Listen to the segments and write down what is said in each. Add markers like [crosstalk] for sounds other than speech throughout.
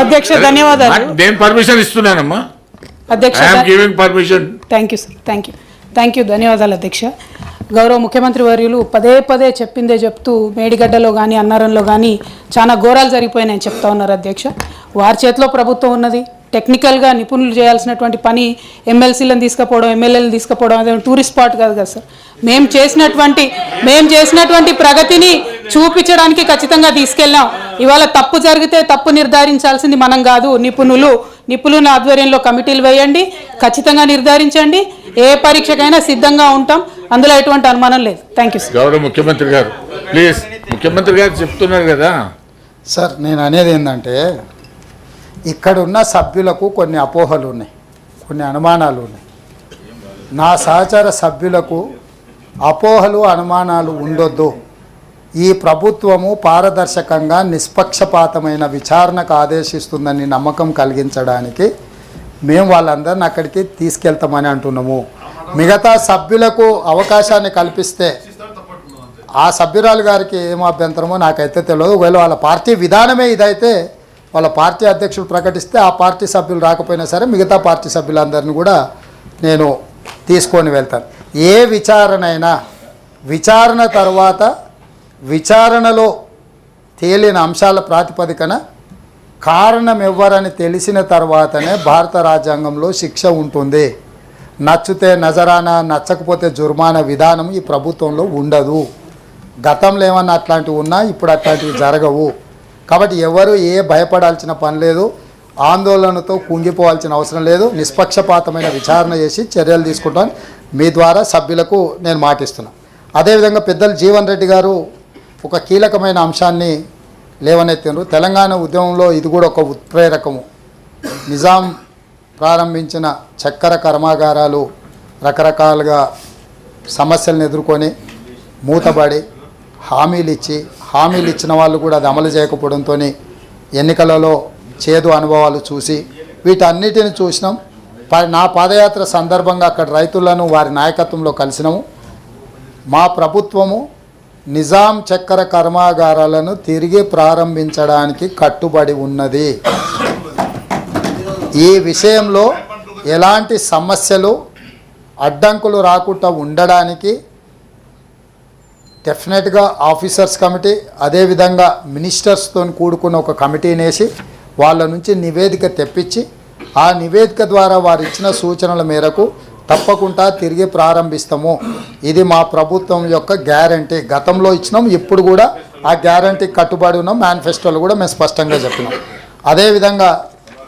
అధ్యక్ష ధన్యవాదాలు. నేను పర్మిషన్ ఇస్తున్నానమ్మా. అధ్యక్ష giving permission thank you sir thank you thank you ధన్యవాదాలు అధ్యక్ష. గౌరవ ముఖ్యమంత్రి వర్యులు పదే పదే చెప్పిందే చెప్తూ మేడిగడ్డలో కానీ అన్నారంలో కానీ చాలా ఘోరాలు జరిగిపోయినాయని చెప్తా ఉన్నారు అధ్యక్ష. వారి చేతిలో ప్రభుత్వం ఉన్నది. టెక్నికల్గా నిపుణులు చేయాల్సినటువంటి పని ఎమ్మెల్సీలను తీసుకుపోవడం ఎమ్మెల్యేలను తీసుకుపోవడం అదే టూరిస్ట్ స్పాట్ కాదు కదా సార్ మేము చేసినటువంటి మేము చేసినటువంటి ప్రగతిని చూపించడానికి ఖచ్చితంగా తీసుకెళ్ళాం. ఇవాళ తప్పు జరిగితే తప్పు నిర్ధారించాల్సింది మనం కాదు. నిపుణులు నిపుణుల ఆధ్వర్యంలో కమిటీలు వేయండి ఖచ్చితంగా నిర్ధారించండి. ఏ పరీక్షకైనా సిద్ధంగా ఉంటాం. అందులో ఎటువంటి అనుమానం లేదు. థ్యాంక్ యూ గౌరవ ముఖ్యమంత్రి గారు ప్లీజ్. ముఖ్యమంత్రి గారు చెప్తున్నారు కదా. సార్ నేను అనేది ఏంటంటే ఇక్కడ ఉన్న సభ్యులకు కొన్ని అపోహలు ఉన్నాయి. కొన్ని అనుమానాలు ఉన్నాయి. నా సహచర సభ్యులకు అపోహలు అనుమానాలు ఉండొద్దు. ఈ ప్రభుత్వము పారదర్శకంగా నిష్పక్షపాతమైన విచారణకు ఆదేశిస్తుందని నమ్మకం కలిగించడానికి మేము వాళ్ళందరిని అక్కడికి తీసుకెళ్తామని అంటున్నాము. మిగతా సభ్యులకు అవకాశాన్ని కల్పిస్తే ఆ సభ్యురాలు గారికి ఏం అభ్యంతరమో నాకైతే తెలియదు. ఒకవేళ వాళ్ళ పార్టీ విధానమే ఇదైతే వాళ్ళ పార్టీ అధ్యక్షులు ప్రకటిస్తే ఆ పార్టీ సభ్యులు రాకపోయినా సరే మిగతా పార్టీ సభ్యులందరినీ కూడా నేను తీసుకొని వెళ్తాను. ఏ విచారణ అయినా విచారణ తర్వాత విచారణలో తేలిన అంశాల ప్రాతిపదికన కారణం ఎవ్వరని తెలిసిన తర్వాతనే భారత రాజ్యాంగంలో శిక్ష ఉంటుంది. నచ్చితే నజరానా నచ్చకపోతే జుర్మానా విధానం ఈ ప్రభుత్వంలో ఉండదు. గతంలో ఏమన్నా అట్లాంటివి ఉన్నా ఇప్పుడు అట్లాంటివి జరగవు. కాబట్టి ఎవరు ఏ భయపడాల్సిన పని లేదు ఆందోళనతో కుంగిపోవాల్సిన అవసరం లేదు నిష్పక్షపాతమైన విచారణ చేసి చర్యలు తీసుకుంటాను మీ ద్వారా సభ్యులకు నేను మాటిస్తున్నాను అదేవిధంగా పెద్దలు జీవన్ రెడ్డి గారు ఒక కీలకమైన అంశాన్ని లేవనెత్తినారు తెలంగాణ ఉద్యమంలో ఇది కూడా ఒక ఉత్ప్రేరకము. నిజాం ప్రారంభించిన చక్కెర కర్మాగారాలు రకరకాలుగా సమస్యలను ఎదుర్కొని మూతబడి హామీలు ఇచ్చి హామీలు ఇచ్చిన వాళ్ళు కూడా అది అమలు చేయకపోవడంతో ఎన్నికలలో చేదు అనుభవాలు చూసి వీటన్నిటిని చూసినాం. ప- నా పాదయాత్ర సందర్భంగా అక్కడ రైతులను వారి నాయకత్వంలో కలిసినాము. మా ప్రభుత్వము నిజాం చక్కెర కర్మాగారాలను తిరిగి ప్రారంభించడానికి కట్టుబడి ఉన్నది. ఈ విషయంలో ఎలాంటి సమస్యలు అడ్డంకులు రాకుండా ఉండడానికి డెఫినెట్గా ఆఫీసర్స్ కమిటీ అదేవిధంగా మినిస్టర్స్తో కూడుకున్న ఒక కమిటీని వేసి వాళ్ళ నుంచి నివేదిక తెప్పించి ఆ నివేదిక ద్వారా వారు ఇచ్చిన సూచనల మేరకు తప్పకుండా తిరిగి ప్రారంభిస్తాము ఇది మా ప్రభుత్వం యొక్క గ్యారంటీ గతంలో ఇచ్చినాం ఇప్పుడు కూడా ఆ గ్యారంటీ కట్టుబడి ఉన్నాం మేనిఫెస్టోలో కూడా మేము స్పష్టంగా చెప్పినాం అదేవిధంగా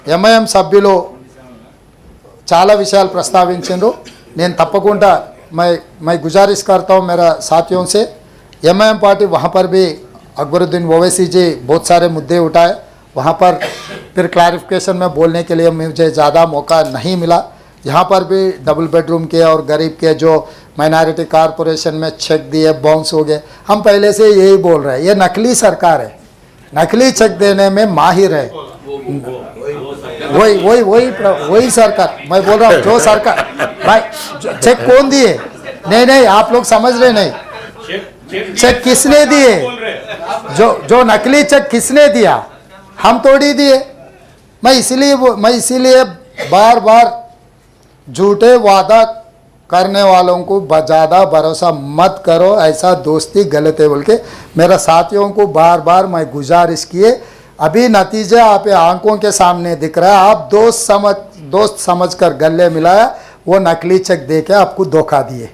ఎంఐఎం సభ్యులు చాలా విషయాలు ప్రస్తావించారు నేను తప్పకుండా मैं मैं गुजारिश करता हूँ मेरा साथियों से एम एम पार्टी वहाँ पर भी अकबरुद्दीन ओवैसी जी बहुत सारे मुद्दे उठाए वहाँ पर फिर क्लैरिफिकेशन में बोलने के लिए मुझे ज़्यादा मौका नहीं मिला यहाँ पर भी डबल बेडरूम के और गरीब के जो माइनॉरिटी कारपोरेशन में चेक दिए बाउंस हो गए। हम पहले से यही बोल रहे हैं, ये नकली सरकार है। नकली चेक देने में माहिर है। वही वही वही वही सरकार। मैं बोल रहा हूँ, जो सरकार। भाई चेक कौन दिए? नहीं नहीं, आप लोग समझ रहे नहीं। चेक किसने दिए? जो जो नकली चेक किसने दिया? हम तोड़ी दिए। मैं इसीलिए मैं इसीलिए बार बार झूठे वादा करने वालों को ज़्यादा भरोसा मत करो, ऐसा दोस्ती गलत है बोल के मेरा साथियों को बार बार मैं गुजारिश किए अभी नतीजे आप आँखों के सामने दिख रहा है। आप दोस्त समझ, दोस्त समझकर गले मिलाया, वो नकली चेक दे के आपको धोखा दिए।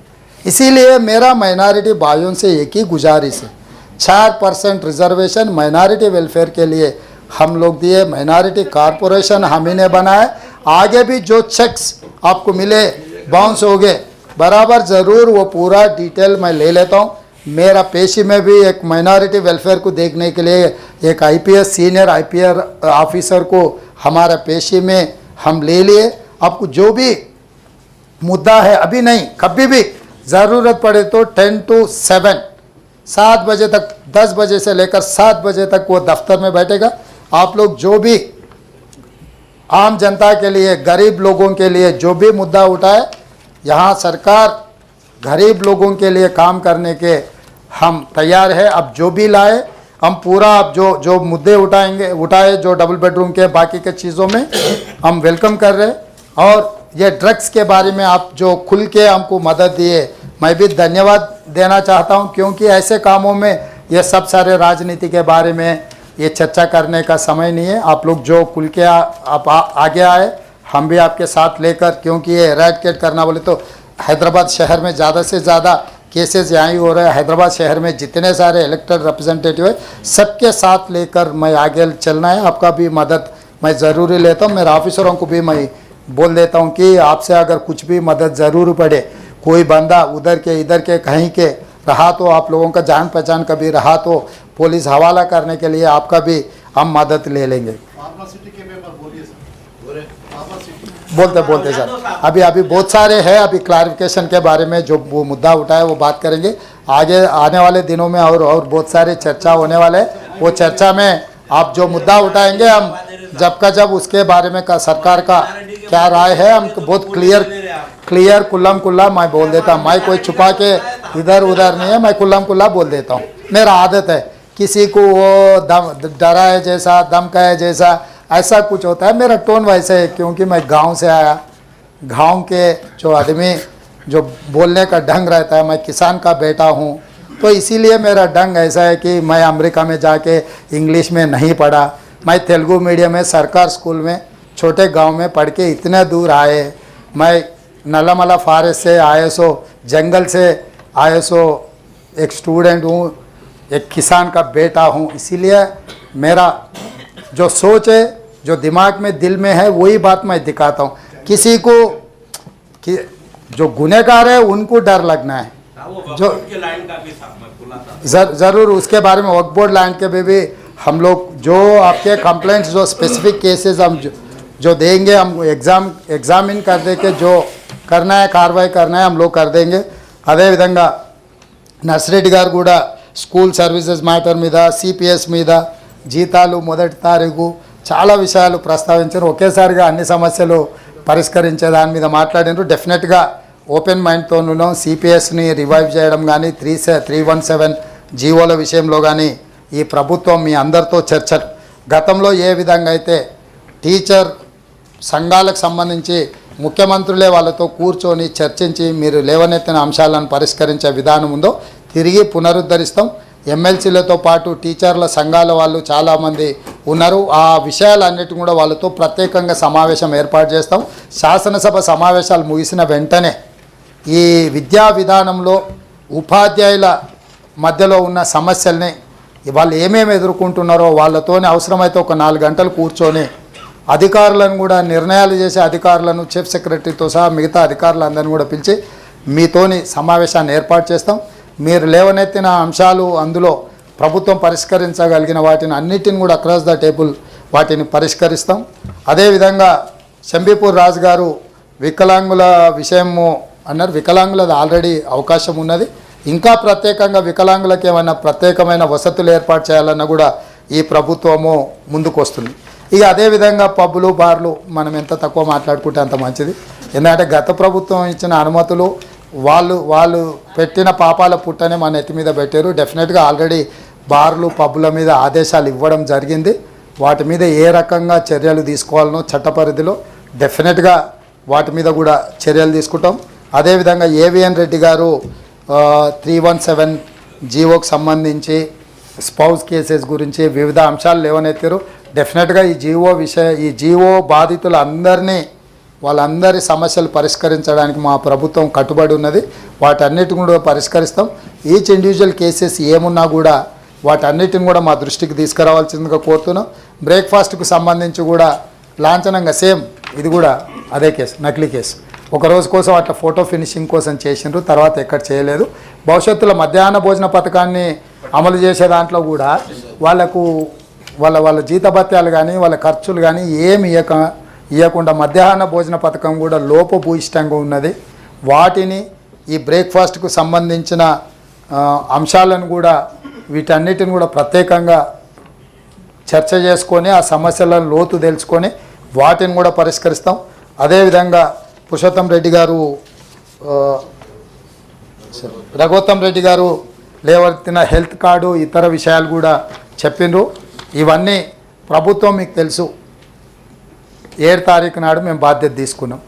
इसीलिए मेरा माइनॉरिटी भाइयों से एक ही गुजारिश है। चार परसेंट रिजर्वेशन माइनॉरिटी वेलफेयर के लिए हम लोग दिए। माइनॉरिटी कारपोरेशन हम ही ने बनाए। आगे भी जो चेक्स आपको मिले बाउंस हो गए। बराबर ज़रूर वो पूरा डिटेल मैं ले लेता हूँ। मेरा पेशी में भी एक माइनॉरिटी वेलफेयर को देखने के लिए एक आईपीएस सीनियर आईपीआर ऑफिसर को हमारा पेशी में हम ले लिए। आपको जो भी मुद्दा है, अभी नहीं, कभी भी ज़रूरत पड़े तो टेन टू सेवन सात बजे तक, दस बजे से लेकर सात बजे तक वो दफ्तर में बैठेगा। आप लोग जो भी आम जनता के लिए, गरीब लोगों के लिए जो भी मुद्दा उठाए, यहाँ सरकार गरीब लोगों के लिए काम करने के हम तैयार है। अब जो भी लाए, हम पूरा अब जो जो मुद्दे उठाएँगे, उठाए जो डबल बेडरूम के, बाकी के चीज़ों में, हम वेलकम कर रहे और ये ड्रग्स के बारे में आप जो खुल के हमको मदद दिए, मैं भी धन्यवाद देना चाहता हूँ, क्योंकि ऐसे कामों में ये सब सारे राजनीति के बारे में ये चर्चा करने का समय नहीं है। आप लोग जो खुल के आप आ, आगे आए हम भी आपके साथ लेकर क्योंकि ये एरेडिकेट करना बोले तो हैदराबाद शहर में ज़्यादा से ज़्यादा केसेस यहाँ ही हो रहे हैं। हैदराबाद शहर में जितने सारे इलेक्टेड रिप्रेजेंटेटिव है सबके साथ लेकर मैं आगे चलना है। आपका भी मदद मैं ज़रूरी लेता हूँ। मेरे ऑफिसरों को भी मैं बोल देता हूँ कि आपसे अगर कुछ भी मदद ज़रूर पड़े कोई बंदा उधर के इधर के कहीं के रहा तो आप लोगों का जान पहचान कभी रहा तो पुलिस हवाला करने के लिए आपका भी हम मदद ले लेंगे। बोलते बोलते सर। अभी अभी बहुत सारे हैं अभी क्लैरिफिकेशन के बारे में जो वो मुद्दा उठाया वो बात करेंगे। आगे आने वाले दिनों में और और बहुत सारे चर्चा होने वाले हैं। वो चर्चा में आप जो मुद्दा उठाएँगे हम जब का जब उसके बारे में का सरकार का क्या राय है हम बहुत क्लियर क्लियर कुल्लम कुल्ला मैं बोल देता हूँ। मैं कोई छुपा के इधर उधर नहीं है मैं कुल्लम कुल्ला बोल देता हूँ। मेरा आदत है। किसी को वो दम, डरा है जैसा, धमका है जैसा, ऐसा कुछ होता है। मेरा टोन वैसे है, क्योंकि मैं गाँव से आया। गाँव के जो आदमी, जो बोलने का ढंग रहता है, मैं किसान का बेटा हूँ तो इसीलिए मेरा ढंग ऐसा है कि मैं अमेरिका में जाके इंग्लिश में नहीं पढ़ा। मैं तेलुगु मीडियम में, सरकार स्कूल में, छोटे गाँव में पढ़ के इतने दूर आए। मैं नलामला फॉरेस्ट से आए सो, जंगल से आए सो, एक स्टूडेंट हूँ एक किसान का बेटा हूँ इसीलिए मेरा जो सोच है जो दिमाग में दिल में है वही बात मैं दिखाता हूँ किसी को कि जो गुनहगार है उनको डर लगना है वो जो- वक्त के लाइन का भी साथ में खुला था जर, ज़रूर उसके बारे में वक्फ बोर्ड लैंड के भी, भी हम लोग जो आपके कंप्लेंट्स जो स्पेसिफिक केसेस हम जो, जो देंगे हम एग्जाम एग्जामिन कर दे के जो करना है कार्रवाई करना है हम लोग कर देंगे అదేవిధంగా నర్సిరెడ్డి గారు కూడా స్కూల్ సర్వీసెస్ మ్యాటర్ మీద సిపిఎస్ మీద జీతాలు మొదటి తారీఖు చాలా విషయాలు ప్రస్తావించారు. ఒకేసారిగా అన్ని సమస్యలు పరిష్కరించే దాని మీద మాట్లాడినారు. డెఫినెట్గా ఓపెన్ మైండ్తో ఉన్నాం సిపిఎస్ని రివైవ్ చేయడం కానీ త్రీ సె త్రీ వన్ సెవెన్ జీవోల విషయంలో కానీ ఈ ప్రభుత్వం మీ అందరితో చర్చలు. గతంలో ఏ విధంగా అయితే టీచర్ సంఘాలకు సంబంధించి ముఖ్యమంత్రులే వాళ్ళతో కూర్చొని చర్చించి మీరు లేవనెత్తిన అంశాలను పరిష్కరించే విధానం ఉందో తిరిగి పునరుద్ధరిస్తాం. ఎమ్మెల్సీలతో పాటు టీచర్ల సంఘాల వాళ్ళు చాలామంది ఉన్నారు. ఆ విషయాలన్నిటి కూడా వాళ్ళతో ప్రత్యేకంగా సమావేశం ఏర్పాటు చేస్తాం. శాసనసభ సమావేశాలు ముగిసిన వెంటనే ఈ విద్యా విధానంలో ఉపాధ్యాయుల మధ్యలో ఉన్న సమస్యల్ని వాళ్ళు ఏమేమి ఎదుర్కొంటున్నారో వాళ్ళతోనే అవసరమైతే ఒక నాలుగు గంటలు కూర్చొని అధికారులను కూడా నిర్ణయాలు చేసే అధికారులను చీఫ్ సెక్రటరీతో సహా మిగతా అధికారులందరినీ కూడా పిలిచి మీతోని సమావేశాన్ని ఏర్పాటు చేస్తాం. మీరు లేవనెత్తిన అంశాలు అందులో ప్రభుత్వం పరిష్కరించగలిగిన వాటిని అన్నిటిని కూడా అక్రాస్ ద టేబుల్ వాటిని పరిష్కరిస్తాం. అదేవిధంగా శంబీపూర్ రాజు గారు వికలాంగుల విషయము అన్నారు. వికలాంగులది ఆల్రెడీ అవకాశం ఉన్నది. ఇంకా ప్రత్యేకంగా వికలాంగులకు ఏమైనా ప్రత్యేకమైన వసతులు ఏర్పాటు చేయాలన్నా కూడా ఈ ప్రభుత్వము ముందుకు వస్తుంది. ఇక అదేవిధంగా పబ్బులు బార్లు మనం ఎంత తక్కువ మాట్లాడుకుంటే అంత మంచిది. ఎందుకంటే గత ప్రభుత్వం ఇచ్చిన అనుమతులు వాళ్ళు వాళ్ళు పెట్టిన పాపాల పుట్టనే మన ఎత్తి మీద పెట్టారు. డెఫినెట్గా ఆల్రెడీ బార్లు పబ్బుల మీద ఆదేశాలు ఇవ్వడం జరిగింది. వాటి మీద ఏ రకంగా చర్యలు తీసుకోవాలనో చట్ట పరిధిలో డెఫినెట్గా వాటి మీద కూడా చర్యలు తీసుకుంటాం. అదేవిధంగా ఏవిఎన్ రెడ్డి గారు త్రీ వన్ సెవెన్ జీవోకి సంబంధించి స్పౌస్ కేసెస్ గురించి వివిధ అంశాలు లేవనెత్తారు. డెఫినెట్గా ఈ జీవో విషయ ఈ జీవో బాధితులందరినీ వాళ్ళందరి సమస్యలు పరిష్కరించడానికి మా ప్రభుత్వం కట్టుబడి ఉన్నది. వాటన్నిటిని కూడా పరిష్కరిస్తాం. ఈచ్ ఇండివిజువల్ కేసెస్ ఏమున్నా కూడా వాటన్నిటిని కూడా మా దృష్టికి తీసుకురావాల్సిందిగా కోరుతున్నాం. బ్రేక్ఫాస్ట్కు సంబంధించి కూడా లాంఛనంగా సేమ్ ఇది కూడా అదే కేసు నకిలీ కేసు. ఒక రోజు కోసం అట్లా ఫోటో ఫినిషింగ్ కోసం చేసిండ్రు తర్వాత ఎక్కడ చేయలేదు. భవిష్యత్తులో మధ్యాహ్న భోజన పథకాన్ని అమలు చేసే దాంట్లో కూడా వాళ్ళకు వాళ్ళ వాళ్ళ జీతభత్యాలు కానీ వాళ్ళ ఖర్చులు కానీ ఏమి ఇవ్వక ఇవ్వకుండా మధ్యాహ్న భోజన పథకం కూడా లోపభూయిష్టంగా ఉన్నది. వాటిని ఈ బ్రేక్ఫాస్ట్కు సంబంధించిన అంశాలను కూడా వీటన్నిటిని కూడా ప్రత్యేకంగా చర్చ చేసుకొని ఆ సమస్యలను లోతు తెలుసుకొని వాటిని కూడా పరిష్కరిస్తాం. అదేవిధంగా పురుషోత్తం రెడ్డి గారు రఘోత్తం రెడ్డి గారు లేవర్తిన హెల్త్ కార్డు ఇతర విషయాలు కూడా చెప్పిండ్రు. ఇవన్నీ ప్రభుత్వం మీకు తెలుసు. ఏడు తారీఖు నాడు మేము బాధ్యత తీసుకున్నాం.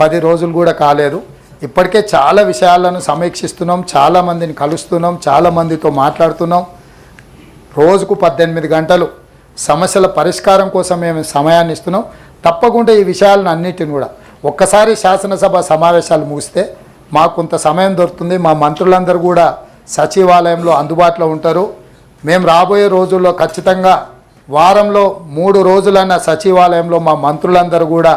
పది రోజులు కూడా కాలేదు. ఇప్పటికే చాలా విషయాలను సమీక్షిస్తున్నాం చాలామందిని కలుస్తున్నాం చాలామందితో మాట్లాడుతున్నాం. రోజుకు పద్దెనిమిది గంటలు సమస్యల పరిష్కారం కోసం మేము సమయాన్ని ఇస్తున్నాం. తప్పకుండా ఈ విషయాలను అన్నిటిని కూడా ఒక్కసారి శాసనసభ సమావేశాలు ముగిస్తే మాకు కొంత సమయం దొరుకుతుంది. మా మంత్రులందరూ కూడా సచివాలయంలో అందుబాటులో ఉంటారు. మేము రాబోయే రోజుల్లో ఖచ్చితంగా వారంలో మూడు రోజులన్న సచివాలయంలో మా మంత్రులందరూ కూడా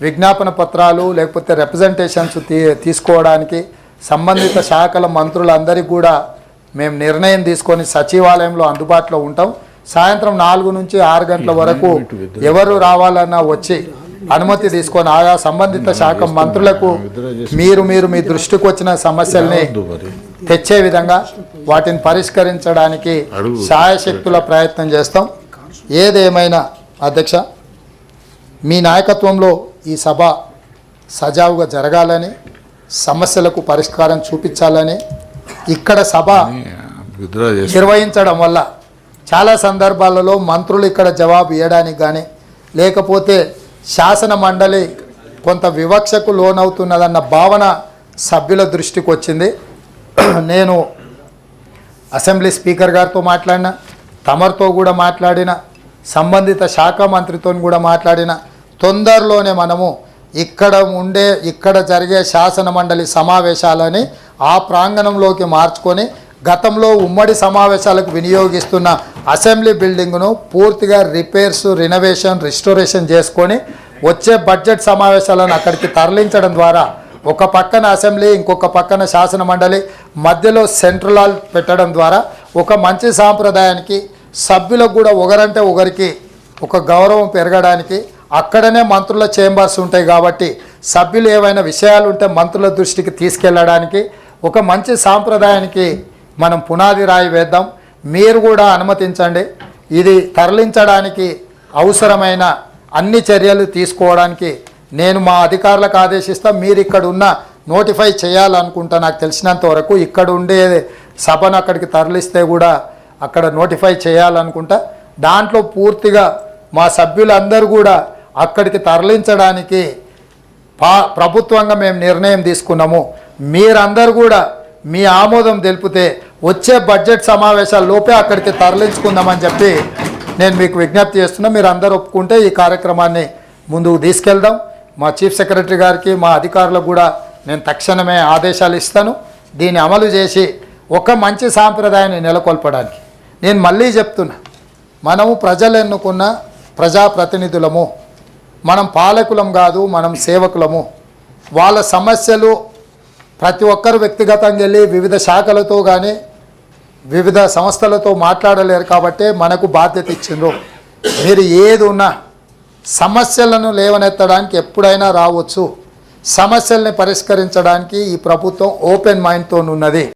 విజ్ఞాపన పత్రాలు లేకపోతే రిప్రజెంటేషన్స్ తీ తీసుకోవడానికి సంబంధిత శాఖల మంత్రులందరికీ కూడా మేము నిర్ణయం తీసుకొని సచివాలయంలో అందుబాటులో ఉంటాం. సాయంత్రం నాలుగు నుంచి ఆరు గంటల వరకు ఎవరు రావాలన్నా వచ్చి అనుమతి తీసుకొని ఆయా సంబంధిత శాఖ మంత్రులకు మీరు మీరు మీ దృష్టికి వచ్చిన సమస్యల్ని తెచ్చే విధంగా వాటిని పరిష్కరించడానికి శాయశక్తుల ప్రయత్నం చేస్తాం. ఏదేమైనా అధ్యక్ష మీ నాయకత్వంలో ఈ సభ సజావుగా జరగాలని సమస్యలకు పరిష్కారం చూపించాలని ఇక్కడ సభ నిర్వహించడం వల్ల చాలా సందర్భాలలో మంత్రులు ఇక్కడ జవాబు ఇవ్వడానికి కానీ లేకపోతే శాసన మండలి కొంత వివక్షకు లోనవుతున్నదన్న భావన సభ్యుల దృష్టికి వచ్చింది. [clears throat] నేను అసెంబ్లీ స్పీకర్ గారితో మాట్లాడిన తమరితో కూడా మాట్లాడిన సంబంధిత శాఖ మంత్రితో కూడా మాట్లాడిన తొందరలోనే మనము ఇక్కడ ఉండే ఇక్కడ జరిగే శాసన మండలి సమావేశాలని ఆ ప్రాంగణంలోకి మార్చుకొని గతంలో ఉమ్మడి సమావేశాలకు వినియోగిస్తున్న అసెంబ్లీ బిల్డింగ్ను పూర్తిగా రిపేర్స్ రినోవేషన్ రిస్టోరేషన్ చేసుకొని వచ్చే బడ్జెట్ సమావేశాలను అక్కడికి తరలించడం ద్వారా ఒక పక్కన అసెంబ్లీ ఇంకొక పక్కన శాసన మండలి మధ్యలో సెంట్రల్ హాల్ పెట్టడం ద్వారా ఒక మంచి సాంప్రదాయానికి సభ్యులకు కూడా ఒకరంటే ఒకరికి ఒక గౌరవం పెరగడానికి అక్కడనే మంత్రుల చేంబర్స్ ఉంటాయి కాబట్టి సభ్యులు ఏవైనా విషయాలు ఉంటే మంత్రుల దృష్టికి తీసుకెళ్ళడానికి ఒక మంచి సాంప్రదాయానికి మనం పునాది రాయి వేద్దాం. మీరు కూడా అనుమతించండి. ఇది తరలించడానికి అవసరమైన అన్ని చర్యలు తీసుకోవడానికి నేను మా అధికారులకు ఆదేశిస్తా. మీరు ఇక్కడ ఉన్న నోటిఫై చేయాలనుకుంటా నాకు తెలిసినంత వరకు ఇక్కడ ఉండే సభను అక్కడికి తరలిస్తే కూడా అక్కడ నోటిఫై చేయాలనుకుంటా దాంట్లో పూర్తిగా మా సభ్యులందరూ కూడా అక్కడికి తరలించడానికి పా ప్రభుత్వంగా మేము నిర్ణయం తీసుకున్నాము. మీరందరూ కూడా మీ ఆమోదం తెలిపితే వచ్చే బడ్జెట్ సమావేశాల లోపే అక్కడికి తరలించుకుందామని చెప్పి నేను మీకు విజ్ఞప్తి చేస్తున్నా. మీరు అందరూ ఒప్పుకుంటే ఈ కార్యక్రమాన్ని ముందుకు తీసుకెళ్దాం. మా చీఫ్ సెక్రటరీ గారికి మా అధికారులకు కూడా నేను తక్షణమే ఆదేశాలు ఇస్తాను. దీన్ని అమలు చేసి ఒక మంచి సాంప్రదాయాన్ని నెలకొల్పడానికి. నేను మళ్ళీ చెప్తున్నా. మనము ప్రజలు ఎన్నుకున్న ప్రజాప్రతినిధులము. మనం పాలకులం కాదు మనం సేవకులము. వాళ్ళ సమస్యలు ప్రతి ఒక్కరు వ్యక్తిగతంగా వెళ్ళి వివిధ శాఖలతో కానీ వివిధ సంస్థలతో మాట్లాడలేరు కాబట్టి మనకు బాధ్యత ఇచ్చిండ్రు. మీరు ఏది ఉన్నా సమస్యలను లేవనెత్తడానికి ఎప్పుడైనా రావచ్చు. సమస్యల్ని పరిష్కరించడానికి ఈ ప్రభుత్వం ఓపెన్ మైండ్తో ఉన్నది